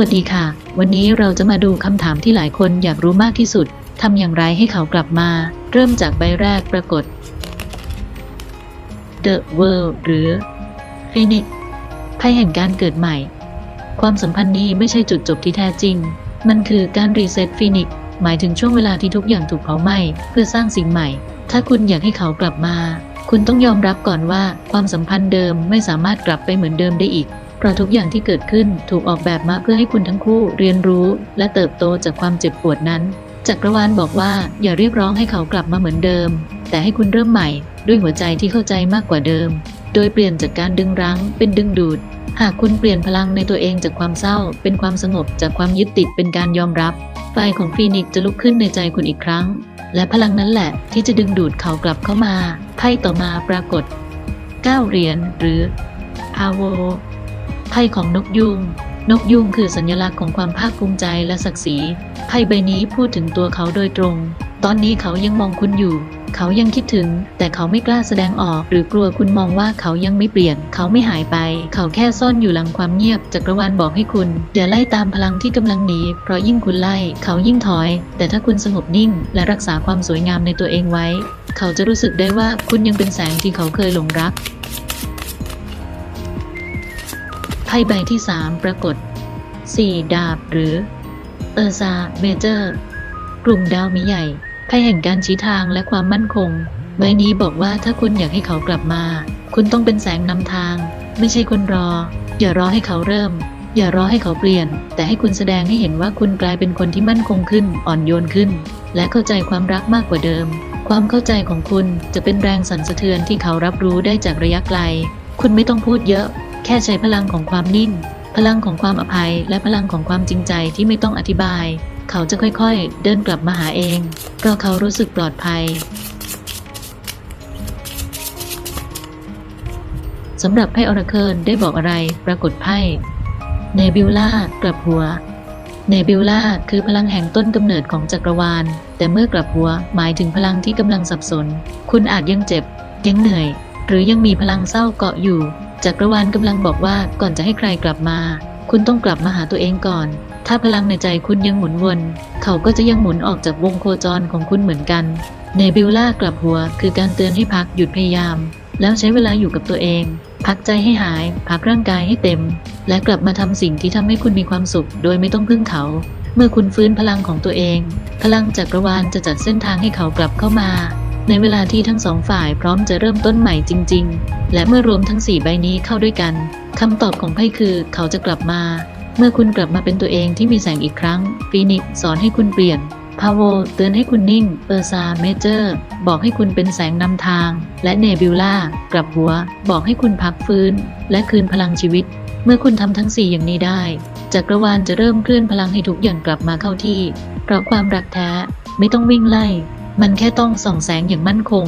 วัสดีค่ะ วันนี้เราจะมาดูคำถามที่หลายคนอยากรู้มากที่สุด ทำอย่างไรให้เขากลับมา เริ่มจากใบแรกปรากฏ The World หรือ Phoenix ไพ่แห่งการเกิดใหม่ ความสัมพันธ์นี้ไม่ใช่จุดจบที่แท้จริง มันคือการรีเซ็ตฟีนิกหมายถึงช่วงเวลาที่ทุกอย่างถูกเผาไหม้เพื่อสร้างสิ่งใหม่ ถ้าคุณอยากให้เขากลับมา คุณต้องยอมรับก่อนว่าความสัมพันธ์เดิมไม่สามารถกลับไปเหมือนเดิมได้อีก เพราะทุกอย่างที่เกิดขึ้นถูกออกแบบมาเพื่อให้คุณทั้งคู่เรียนรู้และเติบโตจากความเจ็บปวดนั้น จักรวาลบอกว่าอย่าเรียกร้องให้เขากลับมาเหมือนเดิม แต่ให้คุณเริ่มใหม่ด้วยหัวใจที่เข้าใจมากกว่าเดิม โดยเปลี่ยนจากการดึงรั้งเป็นดึงดูด หากคุณเปลี่ยนพลังในตัวเองจากความเศร้า เป็นความสงบจากความยึดติดเป็นการยอมรับ ไฟของฟีนิกซ์จะลุกขึ้นในใจคุณอีกครั้ง และพลังนั้นแหละที่จะดึงดูดเขากลับเข้ามาไพ่ต่อมาปรากฏ9เหรียญหรืออาโว พ่ของนกยุง นกยุงคือสัญลักษณ์ของความภาคภูมิใจและศักดิ์ศรี ไพ่ใบนี้พูดถึงตัวเขาโดยตรง ตอนนี้เขายังมองคุณอยู่ เขายังคิดถึง แต่เขาไม่กล้าแสดงออก หรือกลัวคุณมองว่าเขายังไม่เปลี่ยน เขาไม่หายไป เขาแค่ซ่อนอยู่หลังความเงียบ จักรวาลบอกให้คุณอย่าไล่ตามพลังที่กำลังหนี เพราะยิ่งคุณไล่ เขายิ่งถอย แต่ถ้าคุณสงบนิ่ง และรักษาความสวยงามในตัวเองไว้ เขาจะรู้สึกได้ว่าคุณยังเป็นแสงที่เขาเคยหลงรัก ไพ่ใบที่ 3 ปรากฏ 4 ดาบหรือเออร์ซาเมเจอร์ กลุ่มดาวมีใหญ่ไพ่แห่งการชี้ทางและความมั่นคงใบนี้บอกว่าถ้าคุณอยากให้เขากลับมา คุณต้องเป็นแสงนำทาง ไม่ใช่คนรอ อย่ารอให้เขาเริ่ม อย่ารอให้เขาเปลี่ยน แต่ให้คุณแสดงให้เห็นว่าคุณกลายเป็นคนที่มั่นคงขึ้น อ่อนโยนขึ้น และเข้าใจความรักมากกว่าเดิม ความเข้าใจของคุณจะเป็นแรงสั่นสะเทือนที่เขารับรู้ได้จากระยะไกล คุณไม่ต้องพูดเยอะ แค่ใช้พลังของความนิ่ง พลังของความอภัย และพลังของความจริงใจที่ไม่ต้องอธิบาย เขาจะค่อยๆ เดินกลับมาหาเอง เพราะเขารู้สึกปลอดภัยสำหรับไพ่ออราเคิลได้บอกอะไรปรากฏไพ่เนบิวล่ากลับหัวเนบิวล่าคือพลังแห่งต้นกำเนิดของจักรวาล แต่เมื่อกลับหัวหมายถึงพลังที่กำลังสับสน คุณอาจยังเจ็บ ยังเหนื่อย หรือยังมีพลังเศร้าเกาะอยู่ จักรวาลกำลังบอกว่าก่อนจะให้ใครกลับมา คุณต้องกลับมาหาตัวเองก่อน ถ้าพลังในใจคุณยังหมุนวน เขาก็จะยังหมุนออกจากวงโคจรของคุณเหมือนกัน เนบิวล่ากลับหัวคือการเตือนให้พักหยุดพยายาม แล้วใช้เวลาอยู่กับตัวเอง พักใจให้หาย พักร่างกายให้เต็ม และกลับมาทำสิ่งที่ทำให้คุณมีความสุข โดยไม่ต้องพึ่งเขา เมื่อคุณฟื้นพลังของตัวเอง พลังจักรวาลจะจัดเส้นทางให้เขากลับเข้ามา ในเวลาที่ทั้งสองฝ่ายพร้อมจะเริ่มต้นใหม่จริง ๆ และเมื่อรวมทั้งสี่ใบนี้เข้าด้วยกันคำตอบของไพ่คือเขาจะกลับมา เมื่อคุณกลับมาเป็นตัวเองที่มีแสงอีกครั้งฟีนิกซ์สอนให้คุณเปลี่ยนพาโวเตือนให้คุณนิ่งเออร์ซาเมเจอร์ บอกให้คุณเป็นแสงนำทาง และเนบิวล่ากลับหัว บอกให้คุณพักฟื้น และคืนพลังชีวิต เมื่อคุณทำทั้งสี่อย่างนี้ได้ จักรวาลจะเริ่มเคลื่อนพลังให้ทุกอย่างกลับมาเข้าที่ เพราะความรักแท้ไม่ต้องวิ่งไล่ มันแค่ต้องส่องแสงอย่างมั่นคง